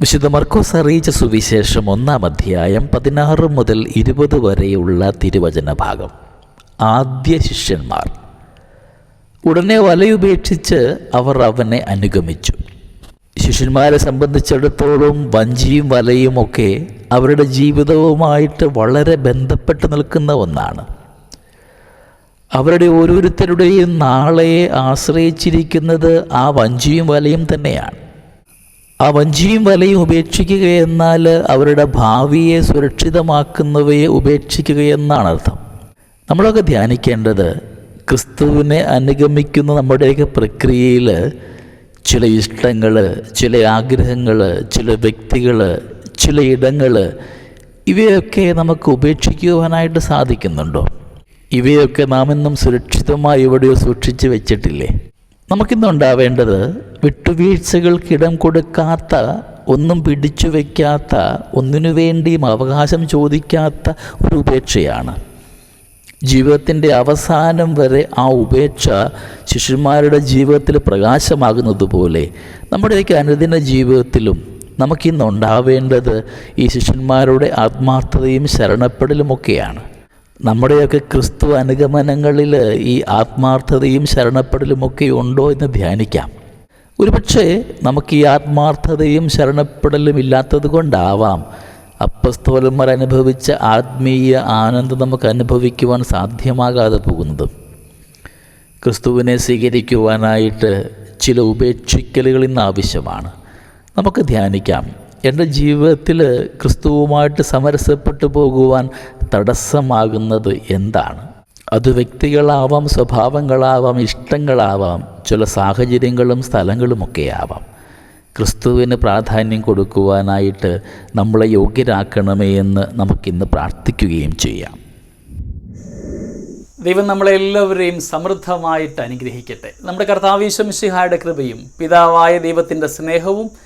വിശുദ്ധ മർക്കോസ് അറിയിച്ച സുവിശേഷം ഒന്നാം അധ്യായം പതിനാറ് മുതൽ ഇരുപത് വരെയുള്ള തിരുവചന ഭാഗം. ആദ്യ ശിഷ്യന്മാർ. ഉടനെ വലയുപേക്ഷിച്ച് അവർ അവനെ അനുഗമിച്ചു. ശിഷ്യന്മാരെ സംബന്ധിച്ചിടത്തോളം വഞ്ചിയും വലയും ഒക്കെ അവരുടെ ജീവിതവുമായിട്ട് വളരെ ബന്ധപ്പെട്ട് നിൽക്കുന്ന ഒന്നാണ്. അവരുടെ ഓരോരുത്തരുടെയും നാളെയെ ആശ്രയിച്ചിരിക്കുന്നത് ആ വഞ്ചിയും വലയും തന്നെയാണ്. ആ വഞ്ചിയും വലയും ഉപേക്ഷിക്കുകയെന്നാൽ അവരുടെ ഭാവിയെ സുരക്ഷിതമാക്കുന്നവയെ ഉപേക്ഷിക്കുക എന്നാണ് അർത്ഥം നമ്മളൊക്കെ ധ്യാനിക്കേണ്ടത് ക്രിസ്തുവിനെ അനുഗമിക്കുന്ന നമ്മുടെയൊക്കെ പ്രക്രിയയിൽ ചില ഇഷ്ടങ്ങൾ ചില ആഗ്രഹങ്ങൾ ചില വ്യക്തികൾ ചില ഇടങ്ങൾ ഇവയൊക്കെ നമുക്ക് ഉപേക്ഷിക്കുവാനായിട്ട് സാധിക്കുന്നുണ്ടോ? ഇവയൊക്കെ നാം സുരക്ഷിതമായി എവിടെയോ സൂക്ഷിച്ച് വെച്ചിട്ടില്ലേ? നമുക്കിന്നുണ്ടാവേണ്ടത് വിട്ടുവീഴ്ചകൾക്കിടം കൊടുക്കാത്ത ഒന്നും പിടിച്ചു വയ്ക്കാത്ത ഒന്നിനു വേണ്ടിയും അവകാശം ചോദിക്കാത്ത ഒരു ഉപേക്ഷയാണ്. ജീവിതത്തിന്റെ അവസാനം വരെ ആ ഉപേക്ഷ ശിഷ്യന്മാരുടെ ജീവിതത്തിൽ പ്രകാശമാകുന്നതുപോലെ നമ്മുടെയൊക്കെ അനുദിന ജീവിതത്തിലും നമുക്കിന്നുണ്ടാവേണ്ടത് ഈ ശിഷ്യന്മാരുടെ ആത്മാർത്ഥതയും ശരണപ്പെടലുമൊക്കെയാണ് നമ്മുടെയൊക്കെ ക്രിസ്തു അനുഗമനങ്ങളിൽ ഈ ആത്മാർത്ഥതയും ശരണപ്പെടലുമൊക്കെ ഉണ്ടോ എന്ന് ധ്യാനിക്കാം. ഒരുപക്ഷെ നമുക്ക് ഈ ആത്മാർത്ഥതയും ശരണപ്പെടലും ഇല്ലാത്തത് കൊണ്ടാവാം. അപ്പസ്തോലന്മാർ അനുഭവിച്ച ആത്മീയ ആനന്ദം നമുക്ക് അനുഭവിക്കുവാൻ സാധ്യമാകാതെ പോകുന്നത്. ക്രിസ്തുവിനെ സ്വീകരിക്കുവാനായിട്ട് ചില ഉപേക്ഷിക്കലുകൾ ഇന്ന് ആവശ്യമാണ്. നമുക്ക് ധ്യാനിക്കാം. എന്റെ ജീവിതത്തിൽ ക്രിസ്തുവുമായിട്ട് സമരസപ്പെട്ടു പോകുവാൻ തടസ്സമാകുന്നത് എന്താണ്? അത് വ്യക്തികളാവാം സ്വഭാവങ്ങളാവാം ഇഷ്ടങ്ങളാവാം ചില സാഹചര്യങ്ങളും സ്ഥലങ്ങളുമൊക്കെ ആവാം ക്രിസ്തുവിന് പ്രാധാന്യം കൊടുക്കുവാനായിട്ട് നമ്മളെ യോഗ്യരാക്കണമേ എന്ന് നമുക്കിന്ന് പ്രാർത്ഥിക്കുകയും ചെയ്യാം. ദൈവം നമ്മളെല്ലാവരെയും സമൃദ്ധമായിട്ട് അനുഗ്രഹിക്കട്ടെ. നമ്മുടെ കർത്താവീശ്വമിഷിഹായുടെ കൃപയും പിതാവായ ദൈവത്തിന്റെ സ്നേഹവും